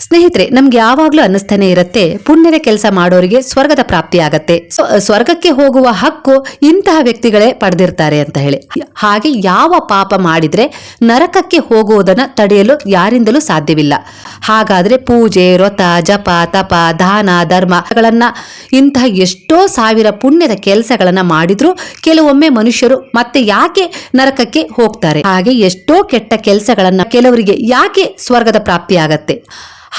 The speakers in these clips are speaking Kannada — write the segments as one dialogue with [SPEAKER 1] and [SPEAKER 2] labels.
[SPEAKER 1] ಸ್ನೇಹಿತರೆ, ನಮ್ಗೆ ಯಾವಾಗ್ಲೂ ಅನ್ನಿಸ್ತಾನೆ ಇರುತ್ತೆ, ಪುಣ್ಯದ ಕೆಲಸ ಮಾಡೋರಿಗೆ ಸ್ವರ್ಗದ ಪ್ರಾಪ್ತಿ ಆಗತ್ತೆ ಸ್ವರ್ಗಕ್ಕೆ ಹೋಗುವ ಹಕ್ಕು ಇಂತಹ ವ್ಯಕ್ತಿಗಳೇ ಪಡೆದಿರ್ತಾರೆ ಅಂತ ಹೇಳಿ. ಹಾಗೆ ಯಾವ ಪಾಪ ಮಾಡಿದ್ರೆ ನರಕಕ್ಕೆ ಹೋಗುವುದನ್ನ ತಡೆಯಲು ಯಾರಿಂದಲೂ ಸಾಧ್ಯವಿಲ್ಲ. ಹಾಗಾದ್ರೆ ಪೂಜೆ, ವ್ರತ, ಜಪ, ತಪ, ದಾನ ಧರ್ಮಗಳನ್ನ ಇಂತಹ ಎಷ್ಟೋ ಸಾವಿರ ಪುಣ್ಯದ ಕೆಲಸಗಳನ್ನ ಮಾಡಿದ್ರು ಕೆಲವೊಮ್ಮೆ ಮನುಷ್ಯರು ಮತ್ತೆ ಯಾಕೆ ನರಕಕ್ಕೆ ಹೋಗ್ತಾರೆ? ಹಾಗೆ ಎಷ್ಟೋ ಕೆಟ್ಟ ಕೆಲಸಗಳನ್ನ ಕೆಲವರಿಗೆ ಯಾಕೆ ಸ್ವರ್ಗದ ಪ್ರಾಪ್ತಿಯಾಗತ್ತೆ?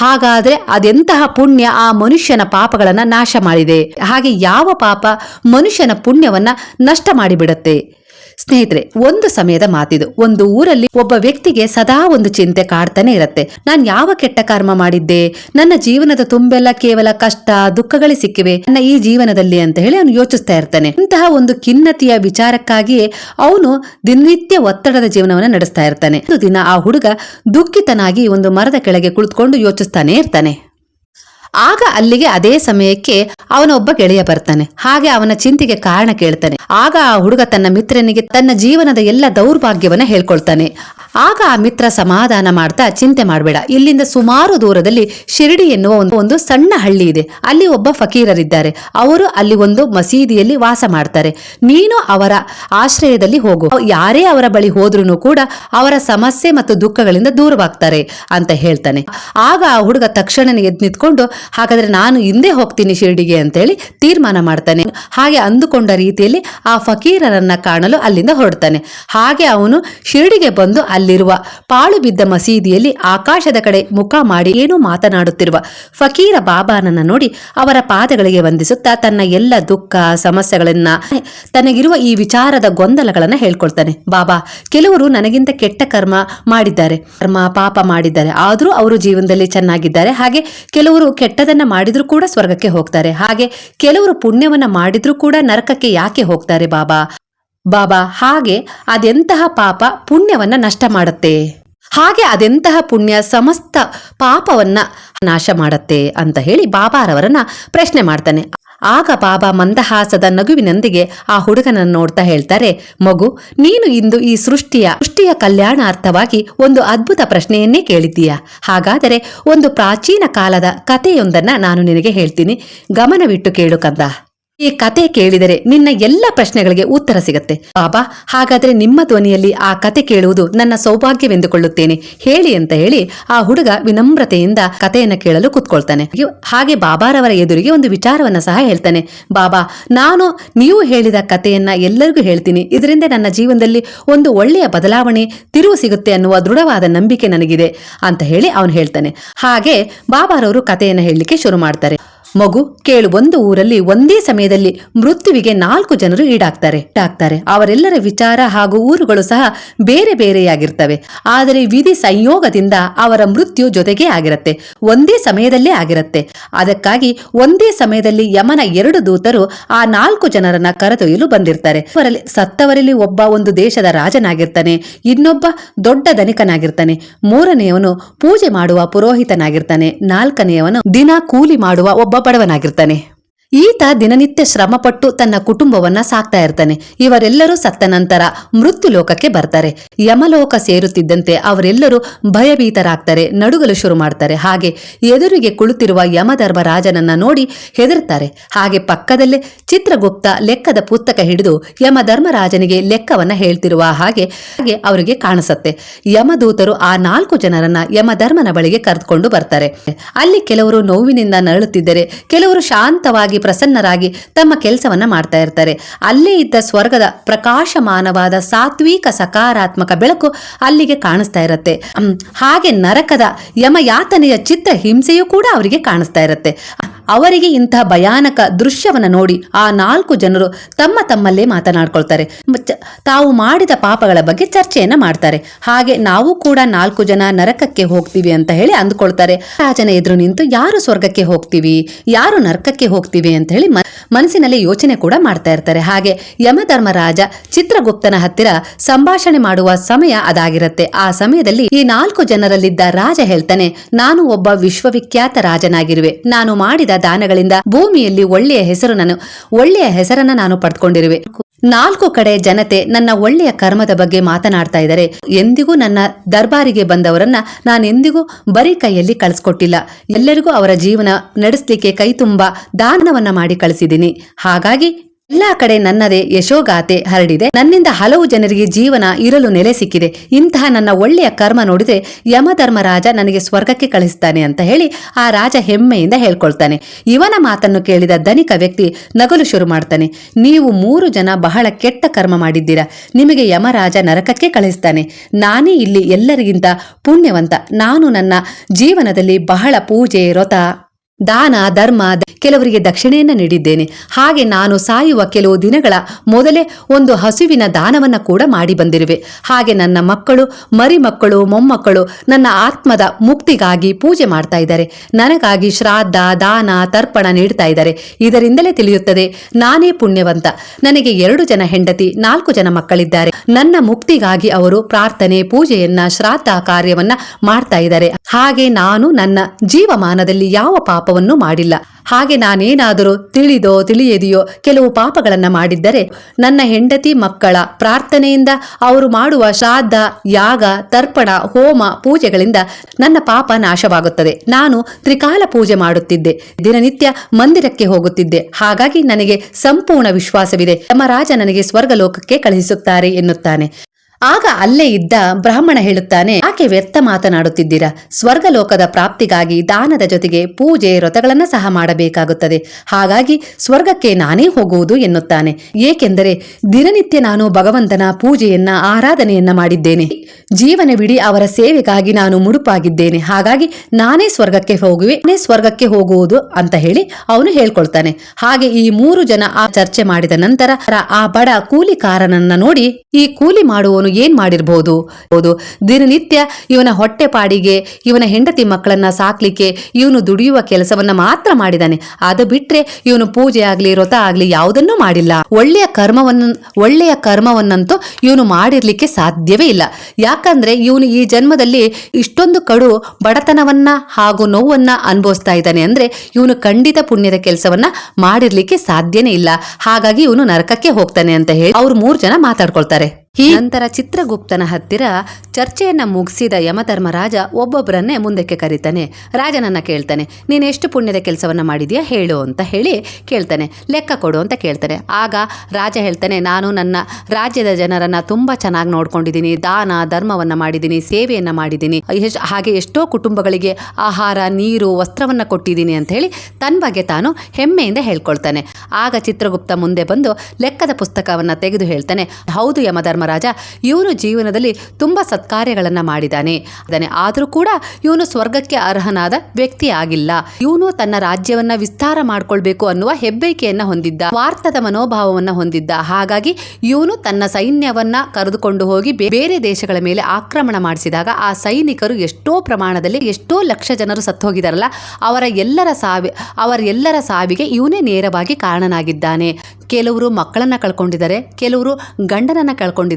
[SPEAKER 1] ಹಾಗಾದ್ರೆ ಅದೆಂತಹ ಪುಣ್ಯ ಆ ಮನುಷ್ಯನ ಪಾಪಗಳನ್ನ ನಾಶ ಮಾಡಿದೆ? ಹಾಗೆ ಯಾವ ಪಾಪ ಮನುಷ್ಯನ ಪುಣ್ಯವನ್ನ ನಷ್ಟ ಮಾಡಿಬಿಡತ್ತೆ? ಸ್ನೇಹಿತರೆ, ಒಂದು ಸಮಯದ ಮಾತಿದು. ಒಂದು ಊರಲ್ಲಿ ಒಬ್ಬ ವ್ಯಕ್ತಿಗೆ ಸದಾ ಒಂದು ಚಿಂತೆ ಕಾಡ್ತಾನೆ ಇರತ್ತೆ. ನಾನು ಯಾವ ಕೆಟ್ಟ ಕರ್ಮ ಮಾಡಿದ್ದೆ? ನನ್ನ ಜೀವನದ ತುಂಬೆಲ್ಲ ಕೇವಲ ಕಷ್ಟ, ದುಃಖಗಳೇ ಸಿಕ್ಕಿವೆ. ನನ್ನ ಈ ಜೀವನದಲ್ಲಿ ಅಂತ ಹೇಳಿ ಅವನು ಯೋಚಿಸ್ತಾ ಇರ್ತಾನೆ. ಇಂತಹ ಒಂದು ಖಿನ್ನತೆಯ ವಿಚಾರಕ್ಕಾಗಿಯೇ ಅವನು ದಿನನಿತ್ಯ ಒತ್ತಡದ ಜೀವನವನ್ನು ನಡೆಸ್ತಾ ಇರ್ತಾನೆ. ಒಂದು ದಿನ ಆ ಹುಡುಗ ದುಃಖಿತನಾಗಿ ಒಂದು ಮರದ ಕೆಳಗೆ ಕುಳಿತುಕೊಂಡು ಯೋಚಿಸ್ತಾನೆ ಇರ್ತಾನೆ. ಆಗ ಅಲ್ಲಿಗೆ ಅದೇ ಸಮಯಕ್ಕೆ ಅವನೊಬ್ಬ ಗೆಳೆಯ ಬರ್ತಾನೆ. ಹಾಗೆ ಅವನ ಚಿಂತೆಗೆ ಕಾರಣ ಕೇಳ್ತಾನೆ. ಆಗ ಆ ಹುಡುಗ ತನ್ನ ಮಿತ್ರನಿಗೆ ತನ್ನ ಜೀವನದ ಎಲ್ಲ ದೌರ್ಭಾಗ್ಯವನ್ನ ಹೇಳ್ಕೊಳ್ತಾನೆ. ಆಗ ಆ ಮಿತ್ರ ಸಮಾಧಾನ ಮಾಡ್ತಾ ಚಿಂತೆ ಮಾಡಬೇಡ. ಇಲ್ಲಿಂದ ಸುಮಾರು ದೂರದಲ್ಲಿ ಶಿರಡಿ ಎನ್ನುವ ಒಂದು ಸಣ್ಣ ಹಳ್ಳಿ ಇದೆ. ಅಲ್ಲಿ ಒಬ್ಬ ಫಕೀರರಿದ್ದಾರೆ. ಅವರು ಅಲ್ಲಿ ಒಂದು ಮಸೀದಿಯಲ್ಲಿ ವಾಸ ಮಾಡ್ತಾರೆ. ನೀನು ಅವರ ಆಶ್ರಯದಲ್ಲಿ ಹೋಗು. ಯಾರೇ ಅವರ ಬಳಿ ಹೋದ್ರೂ ಕೂಡ ಅವರ ಸಮಸ್ಯೆ ಮತ್ತು ದುಃಖಗಳಿಂದ ದೂರವಾಗ್ತಾರೆ ಅಂತ ಹೇಳ್ತಾನೆ. ಆಗ ಆ ಹುಡುಗ ತಕ್ಷಣನೇ ಎದ್ದು ನಿಂತ್ಕೊಂಡು ಹಾಗಾದ್ರೆ ನಾನು ಹಿಂದೆ ಹೋಗ್ತೀನಿ ಶಿರಡಿಗೆ ಅಂತೇಳಿ ತೀರ್ಮಾನ ಮಾಡ್ತಾನೆ. ಹಾಗೆ ಅಂದುಕೊಂಡ ರೀತಿಯಲ್ಲಿ ಆ ಫಕೀರರನ್ನ ಕಾಣಲು ಅಲ್ಲಿಂದ ಹೊರಡ್ತಾನೆ. ಹಾಗೆ ಅವನು ಶಿರಡಿಗೆ ಬಂದು ಅಲ್ಲಿರುವ ಪಾಳು ಬಿದ್ದ ಮಸೀದಿಯಲ್ಲಿ ಆಕಾಶದ ಕಡೆ ಮುಖ ಮಾಡಿ ಏನೋ ಮಾತನಾಡುತ್ತಿರುವ ಫಕೀರ ಬಾಬಾನನ್ನ ನೋಡಿ ಅವರ ಪಾದಗಳಿಗೆ ವಂದಿಸುತ್ತಾ ತನ್ನ ಎಲ್ಲ ದುಃಖ, ಸಮಸ್ಯೆಗಳನ್ನ, ತನಗಿರುವ ಈ ವಿಚಾರದ ಗೊಂದಲಗಳನ್ನ ಹೇಳ್ಕೊಳ್ತಾನೆ. ಬಾಬಾ, ಕೆಲವರು ನನಗಿಂತ ಕೆಟ್ಟ ಕರ್ಮ ಮಾಡಿದ್ದಾರೆ. ಕರ್ಮ ಪಾಪ ಮಾಡಿದ್ದಾರೆ. ಆದರೂ ಅವರು ಜೀವನದಲ್ಲಿ ಚೆನ್ನಾಗಿದ್ದಾರೆ. ಹಾಗೆ ಕೆಲವರು ಕೆಟ್ಟದನ್ನ ಮಾಡಿದ್ರೂ ಕೂಡ ಸ್ವರ್ಗಕ್ಕೆ ಹೋಗ್ತಾರೆ. ಹಾಗೆ ಕೆಲವರು ಪುಣ್ಯವನ್ನ ಮಾಡಿದ್ರೂ ಕೂಡ ನರಕಕ್ಕೆ ಯಾಕೆ ಹೋಗ್ತಾರೆ, ಬಾಬಾ? ಬಾಬಾ, ಹಾಗೆ ಅದೆಂತಹ ಪಾಪ ಪುಣ್ಯವನ್ನ ನಷ್ಟ ಮಾಡುತ್ತೆ? ಹಾಗೆ ಅದೆಂತಹ ಪುಣ್ಯ ಸಮಸ್ತ ಪಾಪವನ್ನ ನಾಶ ಮಾಡತ್ತೆ ಅಂತ ಹೇಳಿ ಬಾಬಾರವರನ್ನ ಪ್ರಶ್ನೆ ಮಾಡ್ತಾನೆ. ಆಗ ಬಾಬಾ ಮಂದಹಾಸದ ನಗುವಿನೊಂದಿಗೆ ಆ ಹುಡುಗನನ್ನು ನೋಡ್ತಾ ಹೇಳ್ತಾರೆ, ಮಗು, ನೀನು ಇಂದು ಈ ಸೃಷ್ಟಿಯ ಸೃಷ್ಟಿಯ ಕಲ್ಯಾಣಾರ್ಥವಾಗಿ ಒಂದು ಅದ್ಭುತ ಪ್ರಶ್ನೆಯನ್ನೇ ಕೇಳಿದ್ದೀಯ? ಹಾಗಾದರೆ ಒಂದು ಪ್ರಾಚೀನ ಕಾಲದ ಕಥೆಯೊಂದನ್ನ ನಾನು ನಿನಗೆ ಹೇಳ್ತೀನಿ. ಗಮನವಿಟ್ಟು ಕೇಳು ಕಂದ. ಈ ಕತೆ ಕೇಳಿದರೆ ನಿನ್ನ ಎಲ್ಲ ಪ್ರಶ್ನೆಗಳಿಗೆ ಉತ್ತರ ಸಿಗುತ್ತೆ. ಬಾಬಾ, ಹಾಗಾದ್ರೆ ನಿಮ್ಮ ಧ್ವನಿಯಲ್ಲಿ ಆ ಕತೆ ಕೇಳುವುದು ನನ್ನ ಸೌಭಾಗ್ಯವೆಂದುಕೊಳ್ಳುತ್ತೇನೆ. ಹೇಳಿ ಅಂತ ಹೇಳಿ ಆ ಹುಡುಗ ವಿನಮ್ರತೆಯಿಂದ ಕಥೆಯನ್ನು ಕೇಳಲು ಕೂತ್ಕೊಳ್ತಾನೆ. ಹಾಗೆ ಬಾಬಾರವರ ಎದುರಿಗೆ ಒಂದು ವಿಚಾರವನ್ನ ಸಹ ಹೇಳ್ತಾನೆ. ಬಾಬಾ, ನಾನು, ನೀವು ಹೇಳಿದ ಕಥೆಯನ್ನ ಎಲ್ಲರಿಗೂ ಹೇಳ್ತೀನಿ. ಇದರಿಂದ ನನ್ನ ಜೀವನದಲ್ಲಿ ಒಂದು ಒಳ್ಳೆಯ ಬದಲಾವಣೆ ತಿರುವು ಸಿಗುತ್ತೆ ಅನ್ನುವ ದೃಢವಾದ ನಂಬಿಕೆ ನನಗಿದೆ ಅಂತ ಹೇಳಿ ಅವನು ಹೇಳ್ತಾನೆ. ಹಾಗೆ ಬಾಬಾರವರು ಕತೆಯನ್ನು ಹೇಳಲಿಕ್ಕೆ ಶುರು ಮಾಡ್ತಾರೆ. ಮಗು ಕೇಳು ಒಂದು ಊರಲ್ಲಿ ಒಂದೇ ಸಮಯದಲ್ಲಿ ಮೃತ್ಯುವಿಗೆ ನಾಲ್ಕು ಜನರು ಈಡಾಗ್ತಾರೆ. ಡಾಕ್ತಾರೆ, ಅವರೆಲ್ಲರ ವಿಚಾರ ಹಾಗೂ ಊರುಗಳು ಸಹ ಬೇರೆ ಬೇರೆಯಾಗಿರ್ತವೆ. ಆದರೆ ವಿಧಿ ಸಂಯೋಗದಿಂದ ಅವರ ಮೃತ್ಯು ಜೊತೆಗೇ ಆಗಿರುತ್ತೆ, ಒಂದೇ ಸಮಯದಲ್ಲೇ ಆಗಿರುತ್ತೆ. ಅದಕ್ಕಾಗಿ ಒಂದೇ ಸಮಯದಲ್ಲಿ ಯಮನ ಎರಡು ದೂತರು ಆ ನಾಲ್ಕು ಜನರನ್ನ ಕರೆದೊಯ್ಯಲು ಬಂದಿರ್ತಾರೆ. ಅವರಲ್ಲಿ ಸತ್ತವರಲ್ಲಿ ಒಬ್ಬ ಒಂದು ದೇಶದ ರಾಜನಾಗಿರ್ತಾನೆ, ಇನ್ನೊಬ್ಬ ದೊಡ್ಡ ಧನಿಕನಾಗಿರ್ತಾನೆ. ಮೂರನೆಯವನು ಪೂಜೆ ಮಾಡುವ ಪುರೋಹಿತನಾಗಿರ್ತಾನೆ, ನಾಲ್ಕನೆಯವನು ದಿನ ಕೂಲಿ ಮಾಡುವ ಒಬ್ಬ ಬಡವನಾಗಿರ್ತಾನೆ ಈತ ದಿನನಿತ್ಯ ಶ್ರಮಪಟ್ಟು ತನ್ನ ಕುಟುಂಬವನ್ನ ಸಾಕ್ತಾ ಇರ್ತಾನೆ. ಇವರೆಲ್ಲರೂ ಸತ್ತ ನಂತರ ಮೃತ್ಯು ಲೋಕಕ್ಕೆ ಬರ್ತಾರೆ. ಯಮಲೋಕ ಸೇರುತ್ತಿದ್ದಂತೆ ಅವರೆಲ್ಲರೂ ಭಯಭೀತರಾಗ್ತಾರೆ, ನಡುಗಲು ಶುರು ಮಾಡ್ತಾರೆ. ಹಾಗೆ ಎದುರಿಗೆ ಕುಳಿತಿರುವ ಯಮಧರ್ಮ ರಾಜನನ್ನ ನೋಡಿ ಹೆದರ್ತಾರೆ. ಹಾಗೆ ಪಕ್ಕದಲ್ಲೇ ಚಿತ್ರಗುಪ್ತ ಲೆಕ್ಕದ ಪುಸ್ತಕ ಹಿಡಿದು ಯಮಧರ್ಮರಾಜನಿಗೆ ಲೆಕ್ಕವನ್ನ ಹೇಳ್ತಿರುವ ಹಾಗೆ ಹಾಗೆ ಅವರಿಗೆ ಕಾಣಿಸುತ್ತೆ. ಯಮದೂತರು ಆ ನಾಲ್ಕು ಜನರನ್ನ ಯಮಧರ್ಮನ ಬಳಿಗೆ ಕರೆದುಕೊಂಡು ಬರ್ತಾರೆ. ಅಲ್ಲಿ ಕೆಲವರು ನೋವಿನಿಂದ ನರಳುತ್ತಿದ್ದರೆ, ಕೆಲವರು ಶಾಂತವಾಗಿ ಪ್ರಸನ್ನರಾಗಿ ತಮ್ಮ ಕೆಲಸವನ್ನ ಮಾಡ್ತಾ ಇರ್ತಾರೆ. ಅಲ್ಲೇ ಇದ್ದ ಸ್ವರ್ಗದ ಪ್ರಕಾಶಮಾನವಾದ ಸಾತ್ವಿಕ ಸಕಾರಾತ್ಮಕ ಬೆಳಕು ಅಲ್ಲಿಗೆ ಕಾಣಿಸ್ತಾ ಇರುತ್ತೆ. ಹಾಗೆ ನರಕದ ಯಮಯಾತನೆಯ ಚಿತ್ರ ಹಿಂಸೆಯೂ ಕೂಡ ಅವರಿಗೆ ಕಾಣಿಸ್ತಾ ಇರತ್ತೆ. ಅವರಿಗೆ ಇಂತಹ ಭಯಾನಕ ದೃಶ್ಯವನ್ನು ನೋಡಿ ಆ ನಾಲ್ಕು ಜನರು ತಮ್ಮ ತಮ್ಮಲ್ಲೇ ಮಾತನಾಡ್ಕೊಳ್ತಾರೆ. ತಾವು ಮಾಡಿದ ಪಾಪಗಳ ಬಗ್ಗೆ ಚರ್ಚೆಯನ್ನ ಮಾಡ್ತಾರೆ. ಹಾಗೆ ನಾವು ಕೂಡ ನಾಲ್ಕು ಜನ ನರಕಕ್ಕೆ ಹೋಗ್ತೀವಿ ಅಂತ ಹೇಳಿ ಅಂದ್ಕೊಳ್ತಾರೆ. ರಾಜನ ಎದುರು ನಿಂತು ಯಾರು ಸ್ವರ್ಗಕ್ಕೆ ಹೋಗ್ತೀವಿ, ಯಾರು ನರಕಕ್ಕೆ ಹೋಗ್ತೀವಿ ಅಂತ ಹೇಳಿ ಮನಸ್ಸಿನಲ್ಲಿ ಯೋಚನೆ ಕೂಡ ಮಾಡ್ತಾ ಇರ್ತಾರೆ. ಹಾಗೆ ಯಮಧರ್ಮರಾಜ ಚಿತ್ರಗುಪ್ತನ ಹತ್ತಿರ ಸಂಭಾಷಣೆ ಮಾಡುವ ಸಮಯ ಅದಾಗಿರುತ್ತೆ. ಆ ಸಮಯದಲ್ಲಿ ಈ ನಾಲ್ಕು ಜನರಲ್ಲಿದ್ದ ರಾಜ ಹೇಳ್ತಾನೆ, ನಾನು ಒಬ್ಬ ವಿಶ್ವವಿಖ್ಯಾತ ರಾಜನಾಗಿರುವೆ. ನಾನು ಮಾಡಿದ ದಾನಗಳಿಂದ ಭೂಮಿಯಲ್ಲಿ ಒಳ್ಳೆಯ ಹೆಸರು ನಾನು ಒಳ್ಳೆಯ ಹೆಸರನ್ನ ನಾನು ಪಡೆದುಕೊಂಡಿರುವೆ ನಾಲ್ಕು ಕಡೆ ಜನತೆ ನನ್ನ ಒಳ್ಳೆಯ ಕರ್ಮದ ಬಗ್ಗೆ ಮಾತನಾಡ್ತಾ ಇದ್ದಾರೆ. ಎಂದಿಗೂ ನನ್ನ ದರ್ಬಾರಿಗೆ ಬಂದವರನ್ನ ನಾನೆಂದಿಗೂ ಬರೀ ಕೈಯಲ್ಲಿ ಕಳಿಸ್ಕೊಟ್ಟಿಲ್ಲ. ಎಲ್ಲರಿಗೂ ಅವರ ಜೀವನ ನಡೆಸಲಿಕ್ಕೆ ಕೈ ತುಂಬ ದಾನವನ್ನ ಮಾಡಿ ಕಳಿಸಿದ್ದೀನಿ. ಹಾಗಾಗಿ ಎಲ್ಲಾ ಕಡೆ ನನ್ನದೇ ಯಶೋಗಾಥೆ ಹರಡಿದೆ. ನನ್ನಿಂದ ಹಲವು ಜನರಿಗೆ ಜೀವನ ಇರಲು ನೆಲೆ ಸಿಕ್ಕಿದೆ. ಇಂತಹ ನನ್ನ ಒಳ್ಳೆಯ ಕರ್ಮ ನೋಡಿದ್ರೆ ಯಮಧರ್ಮರಾಜ ನನಗೆ ಸ್ವರ್ಗಕ್ಕೆ ಕಳಿಸ್ತಾನೆ ಅಂತ ಹೇಳಿ ಆ ರಾಜ ಹೆಮ್ಮೆಯಿಂದ ಹೇಳ್ಕೊಳ್ತಾನೆ. ಇವನ ಮಾತನ್ನು ಕೇಳಿದ ಧನಿಕ ವ್ಯಕ್ತಿ ನಗಲು ಶುರು ಮಾಡ್ತಾನೆ. ನೀವು ಮೂರು ಜನ ಬಹಳ ಕೆಟ್ಟ ಕರ್ಮ ಮಾಡಿದ್ದೀರಾ. ನಿಮಗೆ ಯಮರಾಜ ನರಕಕ್ಕೆ ಕಳಿಸ್ತಾನೆ. ನಾನೇ ಇಲ್ಲಿ ಎಲ್ಲರಿಗಿಂತ ಪುಣ್ಯವಂತ. ನಾನು ನನ್ನ ಜೀವನದಲ್ಲಿ ಬಹಳ ಪೂಜೆ, ವ್ರತ ದಾನ, ಧರ್ಮ ಕೆಲವರಿಗೆ ದಕ್ಷಿಣೆಯನ್ನ ನೀಡಿದ್ದೇನೆ. ಹಾಗೆ ನಾನು ಸಾಯುವ ಕೆಲವು ದಿನಗಳ ಮೊದಲೇ ಒಂದು ಹಸುವಿನ ದಾನವನ್ನ ಕೂಡ ಮಾಡಿ ಬಂದಿರುವೆ. ಹಾಗೆ ನನ್ನ ಮಕ್ಕಳು ಮರಿ ಮಕ್ಕಳು ಮೊಮ್ಮಕ್ಕಳು ನನ್ನ ಆತ್ಮದ ಮುಕ್ತಿಗಾಗಿ ಪೂಜೆ ಮಾಡ್ತಾ ಇದ್ದಾರೆ. ನನಗಾಗಿ ಶ್ರಾದ್ದ, ದಾನ, ತರ್ಪಣ ನೀಡ್ತಾ ಇದ್ದಾರೆ. ಇದರಿಂದಲೇ ತಿಳಿಯುತ್ತದೆ, ನಾನೇ ಪುಣ್ಯವಂತ. ನನಗೆ ಎರಡು ಜನ ಹೆಂಡತಿ, ನಾಲ್ಕು ಜನ ಮಕ್ಕಳಿದ್ದಾರೆ. ನನ್ನ ಮುಕ್ತಿಗಾಗಿ ಅವರು ಪ್ರಾರ್ಥನೆ, ಪೂಜೆಯನ್ನ, ಶ್ರಾದ್ದ ಕಾರ್ಯವನ್ನ ಮಾಡ್ತಾ ಇದ್ದಾರೆ. ಹಾಗೆ ನಾನು ನನ್ನ ಜೀವಮಾನದಲ್ಲಿ ಯಾವ ಪಾಪವನ್ನು ಮಾಡಿಲ್ಲ. ಹಾಗೆ ನಾನೇನಾದರೂ ತಿಳಿದೋ, ತಿಳಿಯದೆಯೋ ಕೆಲವು ಪಾಪಗಳನ್ನ ಮಾಡಿದ್ದರೆ ನನ್ನ ಹೆಂಡತಿ ಮಕ್ಕಳ ಪ್ರಾರ್ಥನೆಯಿಂದ ಅವರು ಮಾಡುವ ಶ್ರಾದ್ದ, ಯಾಗ, ತರ್ಪಣ, ಹೋಮ, ಪೂಜೆಗಳಿಂದ ನನ್ನ ಪಾಪ ನಾಶವಾಗುತ್ತದೆ. ನಾನು ತ್ರಿಕಾಲ ಪೂಜೆ ಮಾಡುತ್ತಿದ್ದೆ. ದಿನನಿತ್ಯ ಮಂದಿರಕ್ಕೆ ಹೋಗುತ್ತಿದ್ದೆ. ಹಾಗಾಗಿ ನನಗೆ ಸಂಪೂರ್ಣ ವಿಶ್ವಾಸವಿದೆ. ಯಮರಾಜ ನನಗೆ ಸ್ವರ್ಗಲೋಕಕ್ಕೆ ಕಳುಹಿಸುತ್ತಾರೆ ಎನ್ನುತ್ತಾನೆ. ಆಗ ಅಲ್ಲೇ ಇದ್ದ ಬ್ರಾಹ್ಮಣ ಹೇಳುತ್ತಾನೆ ಯಾಕೆ ವ್ಯರ್ಥ ಮಾತನಾಡುತ್ತಿದ್ದೀರಾ? ಸ್ವರ್ಗಲೋಕದ ಪ್ರಾಪ್ತಿಗಾಗಿ ದಾನದ ಜೊತೆಗೆ ಪೂಜೆ ವ್ರತಗಳನ್ನ ಸಹ ಮಾಡಬೇಕಾಗುತ್ತದೆ. ಹಾಗಾಗಿ ಸ್ವರ್ಗಕ್ಕೆ ನಾನೇ ಹೋಗುವುದು ಎನ್ನುತ್ತಾನೆ. ಏಕೆಂದರೆ ದಿನನಿತ್ಯ ನಾನು ಭಗವಂತನ ಪೂಜೆಯನ್ನ, ಆರಾಧನೆಯನ್ನ ಮಾಡಿದ್ದೇನೆ. ಜೀವನವಿಡೀ ಅವರ ಸೇವೆಗಾಗಿ ನಾನು ಮುಡುಪಾಗಿದ್ದೇನೆ. ಹಾಗಾಗಿ ನಾನೇ ಸ್ವರ್ಗಕ್ಕೆ ಹೋಗುವೆ ಸ್ವರ್ಗಕ್ಕೆ ಹೋಗುವುದು ಅಂತ ಹೇಳಿ ಅವನು ಹೇಳ್ಕೊಳ್ತಾನೆ. ಹಾಗೆ ಈ ಮೂರು ಜನ ಆ ಚರ್ಚೆ ಮಾಡಿದ ನಂತರ ಆ ಬಡ ಕೂಲಿಕಾರನನ್ನ ನೋಡಿ, ಈ ಕೂಲಿ ಮಾಡುವವನು ಏನ್ ಮಾಡಿರಬಹುದು ಹೌದು. ದಿನನಿತ್ಯ ಇವನ ಹೊಟ್ಟೆ ಪಾಡಿಗೆ, ಇವನ ಹೆಂಡತಿ ಮಕ್ಕಳನ್ನ ಸಾಕ್ಲಿಕ್ಕೆ ಇವನು ದುಡಿಯುವ ಕೆಲಸವನ್ನ ಮಾತ್ರ ಮಾಡಿದಾನೆ. ಅದು ಬಿಟ್ರೆ ಇವನು ಪೂಜೆ ಆಗ್ಲಿ, ವ್ರತ ಆಗ್ಲಿ ಯಾವುದನ್ನೂ ಮಾಡಿಲ್ಲ. ಒಳ್ಳೆಯ ಕರ್ಮವನ್ನ, ಒಳ್ಳೆಯ ಕರ್ಮವನ್ನಂತೂ ಇವನು ಮಾಡಿರ್ಲಿಕ್ಕೆ ಸಾಧ್ಯವೇ ಇಲ್ಲ. ಯಾಕಂದ್ರೆ ಇವನು ಈ ಜನ್ಮದಲ್ಲಿ ಇಷ್ಟೊಂದು ಕಡು ಬಡತನವನ್ನ ಹಾಗೂ ನೋವನ್ನ ಅನುಭವಿಸ್ತಾ ಇದ್ದಾನೆ ಅಂದ್ರೆ ಇವನು ಖಂಡಿತ ಪುಣ್ಯದ ಕೆಲಸವನ್ನ ಮಾಡಿರ್ಲಿಕ್ಕೆ ಸಾಧ್ಯನೇ ಇಲ್ಲ. ಹಾಗಾಗಿ ಇವನು ನರಕಕ್ಕೆ ಹೋಗ್ತಾನೆ ಅಂತ ಹೇಳಿ ಅವ್ರು ಮೂರು ಜನ ಮಾತಾಡ್ಕೊಳ್ತಾರೆ. ನಂತರ ಚಿತ್ರಗುಪ್ತನ ಹತ್ತಿರ ಚರ್ಚೆಯನ್ನ ಮುಗಿಸಿದ ಯಮಧರ್ಮರಾಜ ಒಬ್ಬೊಬ್ಬರನ್ನೇ ಮುಂದಕ್ಕೆ ಕರೀತಾನೆ. ರಾಜನನ್ನ ಕೇಳ್ತಾನೆ, ನೀನು ಎಷ್ಟು ಪುಣ್ಯದ ಕೆಲಸವನ್ನ ಮಾಡಿದೀಯಾ? ಹೇಳು ಅಂತ ಹೇಳಿ ಕೇಳ್ತಾನೆ. ಲೆಕ್ಕ ಕೊಡು ಅಂತ ಕೇಳ್ತಾನೆ. ಆಗ ರಾಜ ಹೇಳ್ತಾನೆ, ನಾನು ನನ್ನ ರಾಜ್ಯದ ಜನರನ್ನ ತುಂಬಾ ಚೆನ್ನಾಗಿ ನೋಡ್ಕೊಂಡಿದ್ದೀನಿ. ದಾನ, ಧರ್ಮವನ್ನ ಮಾಡಿದ್ದೀನಿ, ಸೇವೆಯನ್ನ ಮಾಡಿದ್ದೀನಿ. ಹಾಗೆ ಎಷ್ಟೋ ಕುಟುಂಬಗಳಿಗೆ ಆಹಾರ, ನೀರು, ವಸ್ತ್ರವನ್ನ ಕೊಟ್ಟಿದ್ದೀನಿ ಅಂತ ಹೇಳಿ ತನ್ನ ಬಗ್ಗೆ ತಾನು ಹೆಮ್ಮೆಯಿಂದ ಹೇಳ್ಕೊಳ್ತಾನೆ. ಆಗ ಚಿತ್ರಗುಪ್ತ ಮುಂದೆ ಬಂದು ಲೆಕ್ಕದ ಪುಸ್ತಕವನ್ನ ತೆಗೆದು ಹೇಳ್ತಾನೆ, ಹೌದು ಯಮಧರ್ಮರಾಜ ಇವನು ಜೀವನದಲ್ಲಿ ತುಂಬಾ ಸತ್ಕಾರ್ಯಗಳನ್ನು ಮಾಡಿದ್ದಾನೆ ಅದನ್ನೇ ಆದರೂ ಕೂಡ ಇವನು ಸ್ವರ್ಗಕ್ಕೆ ಅರ್ಹನಾದ ವ್ಯಕ್ತಿ ಆಗಿಲ್ಲ ಇವನು ತನ್ನ ರಾಜ್ಯವನ್ನ ವಿಸ್ತಾರ ಮಾಡಿಕೊಳ್ಬೇಕು ಅನ್ನುವ ಹೆಬ್ಬೆಕೆಯನ್ನ ಹೊಂದಿದ್ದ, ಸ್ವಾರ್ಥದ ಮನೋಭಾವವನ್ನ ಹೊಂದಿದ್ದ. ಹಾಗಾಗಿ ಇವನು ತನ್ನ ಸೈನ್ಯವನ್ನ ಕರೆದುಕೊಂಡು ಹೋಗಿ ಬೇರೆ ದೇಶಗಳ ಮೇಲೆ ಆಕ್ರಮಣ ಮಾಡಿಸಿದಾಗ ಆ ಸೈನಿಕರು ಎಷ್ಟೋ ಪ್ರಮಾಣದಲ್ಲಿ ಎಷ್ಟೋ ಲಕ್ಷ ಜನರು ಸತ್ತು ಹೋಗಿದಾರಲ್ಲ ಅವರ ಎಲ್ಲರ ಸಾವಿ ಅವರ ಎಲ್ಲರ ಸಾವಿಗೆ ಇವನೇ ನೇರವಾಗಿ ಕಾರಣನಾಗಿದ್ದಾನೆ. ಕೆಲವರು ಮಕ್ಕಳನ್ನ ಕಳ್ಕೊಂಡಿದ್ದಾರೆ, ಕೆಲವರು ಗಂಡನನ್ನ ಕಳ್ಕೊಂಡಿದ್ದಾರೆ.